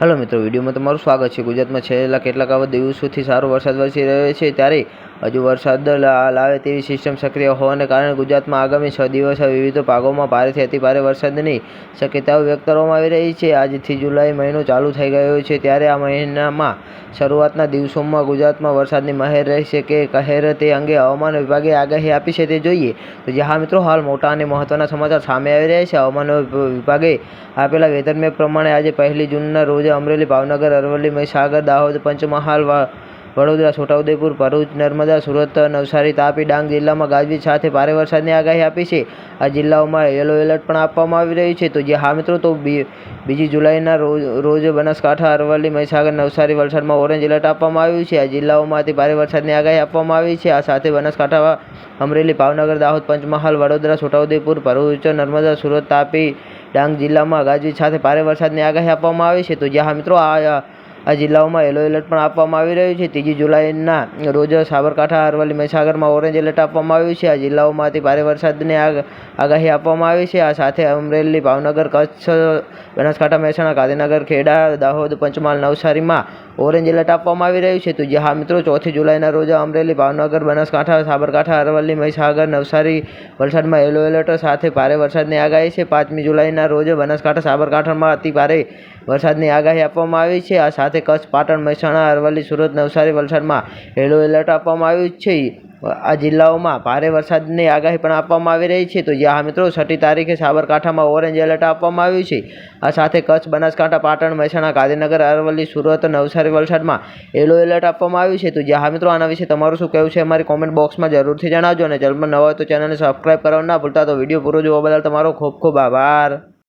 Hello મિત્રો, વિડીયોમાં તમારું સ્વાગત છે. ગુજરાતમાં છેલ્લા કેટલાક આવા દિવસોથી સારો વરસાદ વરસી રહ્યો છે. ત્યારે હજુ વરસાદ લાવે તેવી સિસ્ટમ સક્રિય હોવાને કારણે ગુજરાતમાં આગામી છ દિવસ વિવિધ ભાગોમાં ભારેથી અતિભારે વરસાદની શક્યતાઓ વ્યક્ત કરવામાં આવી રહી છે. આજથી જુલાઈ મહિનો ચાલુ થઈ ગયો છે ત્યારે આ મહિનામાં શરૂઆતના દિવસોમાં ગુજરાતમાં વરસાદની મહેર રહેશે કે કહેર તે અંગે હવામાન વિભાગે આગાહી આપી છે તે જોઈએ. તો જે હા મિત્રો, હાલ મોટા અને મહત્ત્વના સમાચાર સામે આવી રહ્યા છે. હવામાન વિભાગે આપેલા વેધર મેપ પ્રમાણે આજે પહેલી જૂનના રોજ અમરેલી, ભાવનગર, અરવલ્લી, મહીસાગર, દાહોદ, પંચમહાલ વડોદરા, છોટાઉદેપુર, ભરૂચ, નર્મદા, સુરત, નવસારી, તાપી, ડાંગ જિલ્લામાં ગાજવીજ સાથે ભારે વરસાદની આગાહી આપી છે. આ જિલ્લાઓમાં યલો એલર્ટ પણ આપવામાં આવી રહ્યું છે. તો જે હા મિત્રો, તો બીજી જુલાઈના રોજ બનાસકાંઠા, અરવલ્લી, મહીસાગર, નવસારી વલસાડમાં ઓરેન્જ એલર્ટ આપવામાં આવ્યું છે. આ જિલ્લાઓમાંથી ભારે વરસાદની આગાહી આપવામાં આવી છે. આ સાથે બનાસકાંઠા અમરેલી, ભાવનગર, દાહોદ, પંચમહાલ, વડોદરા, છોટાઉદેપુર, ભરૂચ, નર્મદા, સુરત, તાપી, ડાંગ જિલ્લામાં ગાજવીજ સાથે ભારે વરસાદની આગાહી આપવામાં આવી છે. તો જે હા મિત્રો, આ આ જિલ્લાઓમાં યલો એલર્ટ પણ આપવામાં આવી રહ્યું છે. ત્રીજી જુલાઈના રોજ સાબરકાંઠા, અરવલ્લી, મહીસાગરમાં ઓરેન્જ એલર્ટ આપવામાં આવ્યું છે. આ જિલ્લાઓમાંથી ભારે વરસાદની આગ- આગાહી આપવામાં આવી છે. આ સાથે અમરેલી, ભાવનગર, કચ્છ, બનાસકાંઠા, મહેસાણા, ગાંધીનગર, ખેડા, દાહોદ, પંચમહાલ, નવસારીમાં ઓરેન્જ એલર્ટ આપવામાં આવી રહ્યું છે. તો જે હા મિત્રો, ચોથી જુલાઈના રોજ અમરેલી, ભાવનગર, બનાસકાંઠા, સાબરકાંઠા, અરવલ્લી, મહીસાગર, નવસારી વલસાડમાં યલો એલર્ટ સાથે ભારે વરસાદની આગાહી છે. પાંચમી જુલાઈના રોજ બનાસકાંઠા, સાબરકાંઠામાં અતિ ભારે વરસાદની આગાહી આપવામાં આવી છે. આ સાથે કચ્છ, પાટણ, મહેસાણા, અરવલ્લી, સુરત નવસારી વલસાડમાં યલો એલર્ટ આપવામાં આવ્યું છે. આ જિલ્લાઓમાં ભારે વરસાદની આગાહી પણ આપવામાં આવી રહી છે. તો જ્યાં મિત્રો, છઠ્ઠી તારીખે સાબરકાંઠામાં ઓરેન્જ એલર્ટ આપવામાં આવ્યું છે. આ સાથે કચ્છ, બનાસકાંઠા, પાટણ, મહેસાણા, ગાંધીનગર, અરવલ્લી, સુરત નવસારી વલસાડમાં યલો એલર્ટ આપવામાં આવ્યું છે. તો જે મિત્રો, આના વિશે તમારું શું કહેવું છે? અમારી કોમેન્ટ બોક્સમાં જરૂરથી જણાવજો અને ચેનલમાં નવા હોય તો ચેનલને સબસ્ક્રાઈબ કરવાનું ના ભૂલતા. તો વીડિયો પૂરો જોવા બદલ તમારો ખૂબ ખૂબ આભાર.